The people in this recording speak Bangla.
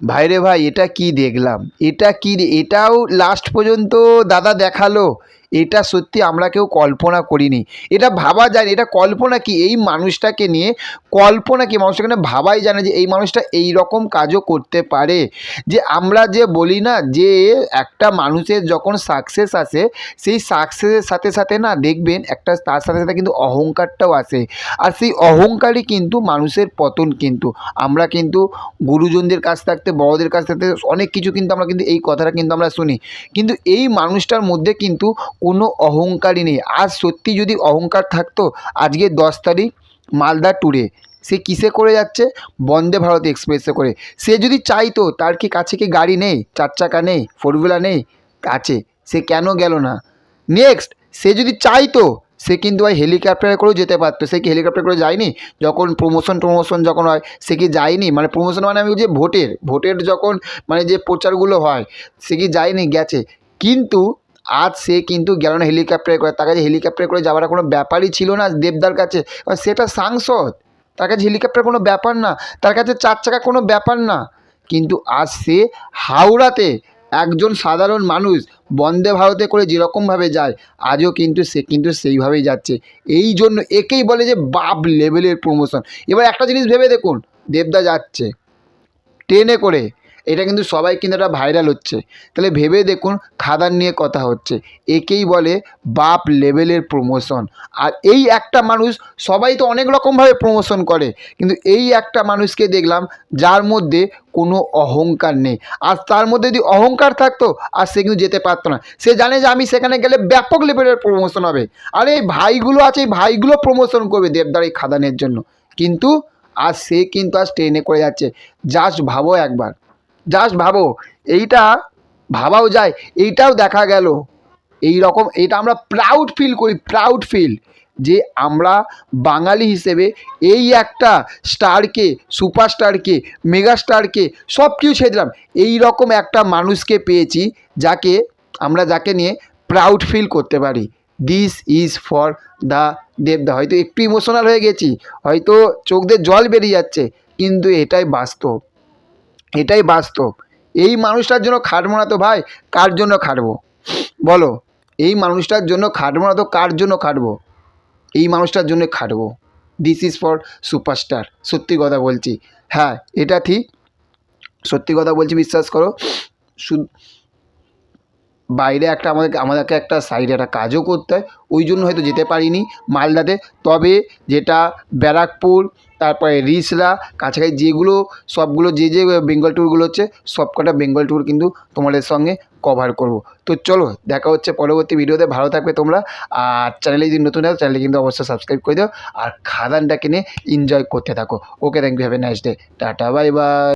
ভাইরে ভাই এটা কি দেখলাম? এটা কি এটাও লাস্ট পর্যন্ত দাদা দেখাল। এটা সত্যি আমরা কেউ কল্পনা করিনি। এটা ভাবা যায় এটা কল্পনা কি? এই মানুষটাকে নিয়ে কল্পনা কি? মানুষটাকে নিয়ে ভাবাই জানে যে এই মানুষটা এই রকম কাজও করতে পারে। যে আমরা যে বলি না যে একটা মানুষের যখন সাকসেস আসে, সেই সাকসেসের সাথে সাথে না দেখবেন একটা তার সাথে সাথে কিন্তু অহংকারটাও আসে। আর সেই অহংকারই কিন্তু মানুষের পতন কিন্তু। আমরা কিন্তু গুরুজনদের কাছ থাকতে, বড়দের কাছ থাকতে অনেক কিছু কিন্তু আমরা কিন্তু এই কথাটা কিন্তু আমরা শুনি। কিন্তু এই মানুষটার মধ্যে কিন্তু কোনো অহংকারই নেই। আজ সত্যি যদি অহংকার থাকতো, আজকে দশ তারিখ মালদা ট্যুরে সে কিসে করে যাচ্ছে? বন্দে ভারত এক্সপ্রেসে করে। সে যদি চাইতো, তার কি কাছে কি গাড়ি নেই? চার চাকা নেই? ফোর হুইলার নেই? আছে। সে কেন গেল না? নেক্সট সে যদি চাইতো, সে কিন্তু ভাই হেলিকপ্টারে করেও যেতে পারতো। সে কি হেলিকপ্টার করে যায়নি? যখন প্রমোশন প্রমোশন যখন হয়, সে কি যায়নি? মানে প্রমোশন মানে আমি যে ভোটের। ভোটের যখন মানে যে প্রচারগুলো হয়, সে কি যায়নি? গেছে। কিন্তু আজ সে কিন্তু গেল না হেলিকপ্টারে করে। তার কাছে হেলিকপ্টারে করে যাওয়ার কোনো ব্যাপারই ছিল না দেবদার কাছে। সেটা সাংসদ। তার কাছে হেলিকপ্টার কোনো ব্যাপার না। তার কাছে চার চাকা কোনো ব্যাপার না। কিন্তু আজ সে হাওড়াতে একজন সাধারণ মানুষ বন্দে ভারতে করে যেরকমভাবে যায়, আজও কিন্তু সে কিন্তু সেইভাবেই যাচ্ছে। এই জন্য একেই বলে যে বাপ লেভেলের প্রমোশন এবার একটা জিনিস ভেবে দেখুন, দেবদা যাচ্ছে। ট্রেনে করে এটা কিন্তু সবাই কিন্তু এটা ভাইরাল হচ্ছে। তাহলে ভেবে দেখুন খাদান নিয়ে কথা হচ্ছে। একেই বলে বাপ লেভেলের প্রমোশন আর এই একটা মানুষ, সবাই তো অনেক রকমভাবে প্রমোশন করে। কিন্তু এই একটা মানুষকে দেখলাম, যার মধ্যে কোনো অহংকার নেই। আর তার মধ্যে যদি অহংকার থাকতো, আর সে কিন্তু যেতে পারতো না। সে জানে যে আমি সেখানে গেলে ব্যাপক লেভেলের প্রমোশন হবে। আর এই ভাইগুলো আছে, এই ভাইগুলো প্রমোশন করবে দেবদার এই খাদানের জন্য। কিন্তু, আর সে কিন্তু আজ ট্রেনে করে যাচ্ছে। জাস্ট ভাবো একবার। জাস্ট ভাবো, এইটা ভাবাও যায়, এইটাও দেখা গেল। এই রকম এটা আমরা প্রাউড ফিল করি প্রাউড ফিল যে আমরা বাঙালি হিসেবে এই একটা স্টারকে সুপারস্টারকে মেগাস্টারকে সব কিছু ছেড়ে দিলাম। এই রকম একটা মানুষকে পেয়েছি যাকে আমরা, যাকে নিয়ে প্রাউড ফিল করতে পারি। দিস ইজ ফর দ্য দেবদা হয়তো একটু ইমোশনাল হয়ে গেছি, হয়তো চোখ দিয়ে জল বেরিয়ে যাচ্ছে, কিন্তু এটাই বাস্তব। এটাই বাস্তব। এই মানুষটার জন্য খাটবো না তো ভাই, কার জন্য খাটবো? বলো, এই মানুষটার জন্য খাটবো না তো কার জন্য খাটবো? এই মানুষটার জন্য খাটবো। দিস ইজ ফর সুপারস্টার সত্যি কথা বলছি। হ্যাঁ এটা ঠিক। সত্যি কথা বলছি, বিশ্বাস করো। শুধু বাইরে একটা আমাদেরকে আমাদেরকে একটা সাইডে একটা কাজও করতে হয়, ওই জন্য হয়তো যেতে পারিনি মালদাতে। তবে যেটা ব্যারাকপুর, তারপরে রিসরা, কাছাকাছি যেগুলো, সবগুলো যে যে বেঙ্গল ট্যুরগুলো হচ্ছে সব কটা বেঙ্গল ট্যুর কিন্তু তোমাদের সঙ্গে কভার করব। তো চলো, দেখা হচ্ছে পরবর্তী ভিডিওতে ভালো থাকবে তোমরা। আর চ্যানেলে যদি নতুন থাকো চ্যানেলে কিন্তু অবশ্যই সাবস্ক্রাইব করে দাও। আর খাদানটা কিনে এনজয় করতে থাকো। Okay thank you have a nice day tata bye bye